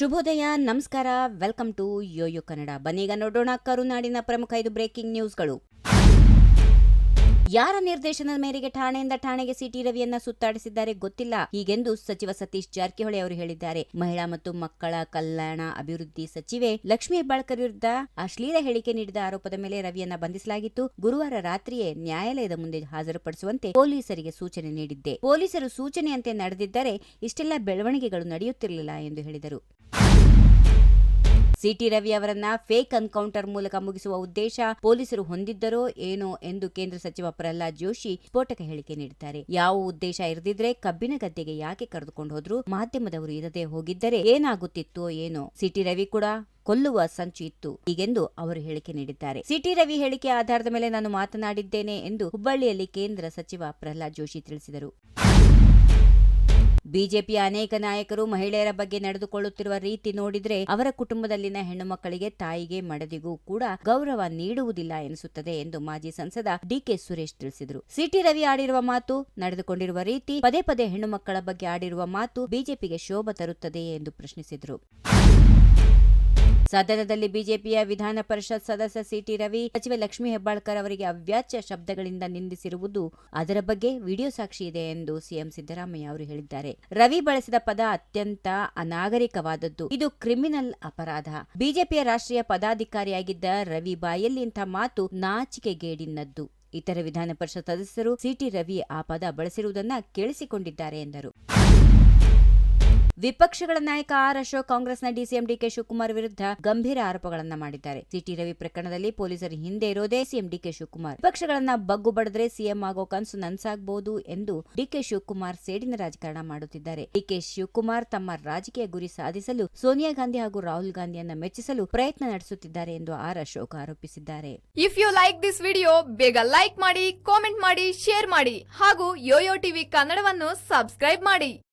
ಶುಭೋದಯ, ನಮಸ್ಕಾರ. Welcome to Yoyo Kannada ಬನ್ನೀಗ ನೋಡೋಣ ಕರುನಾಡಿನ ಪ್ರಮುಖ ಐದು ಬ್ರೇಕಿಂಗ್ ನ್ಯೂಸ್ಗಳು ಯಾರ ನಿರ್ದೇಶನದ ಮೇರೆಗೆ ಠಾಣೆಯಿಂದ ಠಾಣೆಗೆ ಸಿಟಿ ರವಿಯನ್ನ ಸುತ್ತಾಡಿಸಿದ್ದಾರೆ ಗೊತ್ತಿಲ್ಲ. ಹೀಗೆಂದು ಸಚಿವ ಸತೀಶ್ ಜಾರಕಿಹೊಳಿ ಅವರು ಹೇಳಿದ್ದಾರೆ. ಮಹಿಳಾ ಮತ್ತು ಮಕ್ಕಳ ಕಲ್ಯಾಣ ಅಭಿವೃದ್ಧಿ ಸಚಿವೆ ಲಕ್ಷ್ಮೀ ಹೆಬ್ಬಾಳ್ಕರ್ ವಿರುದ್ಧ ಅಶ್ಲೀಲ ಹೇಳಿಕೆ ನೀಡಿದ ಆರೋಪದ ಮೇಲೆ ರವಿಯನ್ನ ಬಂಧಿಸಲಾಗಿತ್ತು. ಗುರುವಾರ ರಾತ್ರಿಯೇ ನ್ಯಾಯಾಲಯದ ಮುಂದೆ ಹಾಜರುಪಡಿಸುವಂತೆ ಪೊಲೀಸರಿಗೆ ಸೂಚನೆ ನೀಡಿದ್ದೆ. ಪೊಲೀಸರು ಸೂಚನೆಯಂತೆ ನಡೆದಿದ್ದರೆ ಇಷ್ಟೆಲ್ಲ ಬೆಳವಣಿಗೆಗಳು ನಡೆಯುತ್ತಿರಲಿಲ್ಲ ಎಂದು ಹೇಳಿದರು. ಸಿಟಿ ರವಿ ಅವರನ್ನ ಫೇಕ್ ಎನ್ಕೌಂಟರ್ ಮೂಲಕ ಮುಗಿಸುವ ಉದ್ದೇಶ ಪೊಲೀಸರು ಹೊಂದಿದ್ದರೋ ಏನೋ ಎಂದು ಕೇಂದ್ರ ಸಚಿವ ಪ್ರಹ್ಲಾದ್ ಜೋಶಿ ಸ್ಫೋಟಕ ಹೇಳಿಕೆ ನೀಡಿದ್ದಾರೆ. ಯಾವ ಉದ್ದೇಶ ಇರದಿದ್ರೆ ಕಬ್ಬಿನ ಗದ್ದೆಗೆ ಯಾಕೆ ಕರೆದುಕೊಂಡು ಹೋದ್ರು? ಮಾಧ್ಯಮದವರು ಇರದೆ ಹೋಗಿದ್ದರೆ ಏನಾಗುತ್ತಿತ್ತೋ ಏನೋ? ಸಿಟಿ ರವಿ ಕೂಡ ಕೊಲ್ಲುವ ಸಂಚು ಇತ್ತು ಹೀಗೆಂದು ಅವರು ಹೇಳಿಕೆ ನೀಡಿದ್ದಾರೆ. ಸಿಟಿ ರವಿ ಹೇಳಿಕೆ ಆಧಾರದ ಮೇಲೆ ನಾನು ಮಾತನಾಡಿದ್ದೇನೆ ಎಂದು ಹುಬ್ಬಳ್ಳಿಯಲ್ಲಿ ಕೇಂದ್ರ ಸಚಿವ ಪ್ರಹ್ಲಾದ್ ಜೋಶಿ ತಿಳಿಸಿದರು. ಬಿಜೆಪಿಯ ಅನೇಕ ನಾಯಕರು ಮಹಿಳೆಯರ ಬಗ್ಗೆ ನಡೆದುಕೊಳ್ಳುತ್ತಿರುವ ರೀತಿ ನೋಡಿದ್ರೆ ಅವರ ಕುಟುಂಬದಲ್ಲಿನ ಹೆಣ್ಣು ಮಕ್ಕಳಿಗೆ ತಾಯಿಗೆ ಮಡದಿಗೂ ಕೂಡ ಗೌರವ ನೀಡುವುದಿಲ್ಲ ಎನಿಸುತ್ತದೆ ಎಂದು ಮಾಜಿ ಸಂಸದ ಡಿಕೆ ಸುರೇಶ್ ತಿಳಿಸಿದರು. ಸಿಟಿ ರವಿ ಆಡಿರುವ ಮಾತು, ನಡೆದುಕೊಂಡಿರುವ ರೀತಿ, ಪದೇ ಪದೇ ಹೆಣ್ಣು ಮಕ್ಕಳ ಬಗ್ಗೆ ಆಡಿರುವ ಮಾತು ಬಿಜೆಪಿಗೆ ಶೋಭ ತರುತ್ತದೆಯೇ ಎಂದು ಪ್ರಶ್ನಿಸಿದರು. ಸದನದಲ್ಲಿ ಬಿಜೆಪಿಯ ವಿಧಾನ ಪರಿಷತ್ ಸದಸ್ಯ ಸಿಟಿ ರವಿ, ಸಚಿವ ಲಕ್ಷ್ಮೀ ಹೆಬ್ಬಾಳ್ಕರ್ ಅವರಿಗೆ ಅವ್ಯಾಚ್ಯ ಶಬ್ದಗಳಿಂದ ನಿಂದಿಸಿರುವುದು ಅದರ ಬಗ್ಗೆ ವಿಡಿಯೋ ಸಾಕ್ಷಿ ಇದೆ ಎಂದು ಸಿಎಂ ಸಿದ್ದರಾಮಯ್ಯ ಅವರು ಹೇಳಿದ್ದಾರೆ. ರವಿ ಬಳಸಿದ ಪದ ಅತ್ಯಂತ ಅನಾಗರಿಕವಾದದ್ದು. ಇದು ಕ್ರಿಮಿನಲ್ ಅಪರಾಧ. ಬಿಜೆಪಿಯ ರಾಷ್ಟ್ರೀಯ ಪದಾಧಿಕಾರಿಯಾಗಿದ್ದ ರವಿ ಬಾಯಲ್ಲಿ ಇಂಥ ಮಾತು ನಾಚಿಕೆಗೇಡಿನದ್ದು. ಇತರ ವಿಧಾನ ಪರಿಷತ್ ಸದಸ್ಯರು ಸಿಟಿ ರವಿ ಆ ಪದ ಬಳಸಿರುವುದನ್ನ ಕೇಳಿಸಿಕೊಂಡಿದ್ದಾರೆ ಎಂದರು. ವಿಪಕ್ಷಗಳ ನಾಯಕ ಆರ್ ಅಶೋಕ್ ಕಾಂಗ್ರೆಸ್ನ ಡಿಸಿಎಂ ಡಿಕೆ ಶಿವಕುಮಾರ್ ವಿರುದ್ಧ ಗಂಭೀರ ಆರೋಪಗಳನ್ನ ಮಾಡಿದ್ದಾರೆ. ಸಿಟಿ ರವಿ ಪ್ರಕರಣದಲ್ಲಿ ಪೊಲೀಸರು ಹಿಂದೆ ಇರೋದೇ ಸಿಎಂ ಡಿಕೆ ಶಿವಕುಮಾರ್. ವಿಪಕ್ಷಗಳನ್ನ ಬಗ್ಗು ಬಡದ್ರೆ ಸಿಎಂ ಆಗೋ ಕನಸು ನನ್ಸಾಗಬಹುದು ಎಂದು ಡಿಕೆ ಶಿವಕುಮಾರ್ ಸೇಡಿನ ರಾಜಕಾರಣ ಮಾಡುತ್ತಿದ್ದಾರೆ. ಡಿಕೆ ಶಿವಕುಮಾರ್ ತಮ್ಮ ರಾಜಕೀಯ ಗುರಿ ಸಾಧಿಸಲು ಸೋನಿಯಾ ಗಾಂಧಿ ಹಾಗೂ ರಾಹುಲ್ ಗಾಂಧಿಯನ್ನ ಮೆಚ್ಚಿಸಲು ಪ್ರಯತ್ನ ನಡೆಸುತ್ತಿದ್ದಾರೆ ಎಂದು ಆರ್ ಅಶೋಕ್ ಆರೋಪಿಸಿದ್ದಾರೆ. If you like this video ಬೇಗ ಲೈಕ್ ಮಾಡಿ ಕಾಮೆಂಟ್ ಮಾಡಿ ಶೇರ್ ಮಾಡಿ ಹಾಗೂ ಯೋಯೋ ಟಿವಿ ಕನ್ನಡವನ್ನು ಸಬ್ಸ್ಕ್ರೈಬ್ ಮಾಡಿ.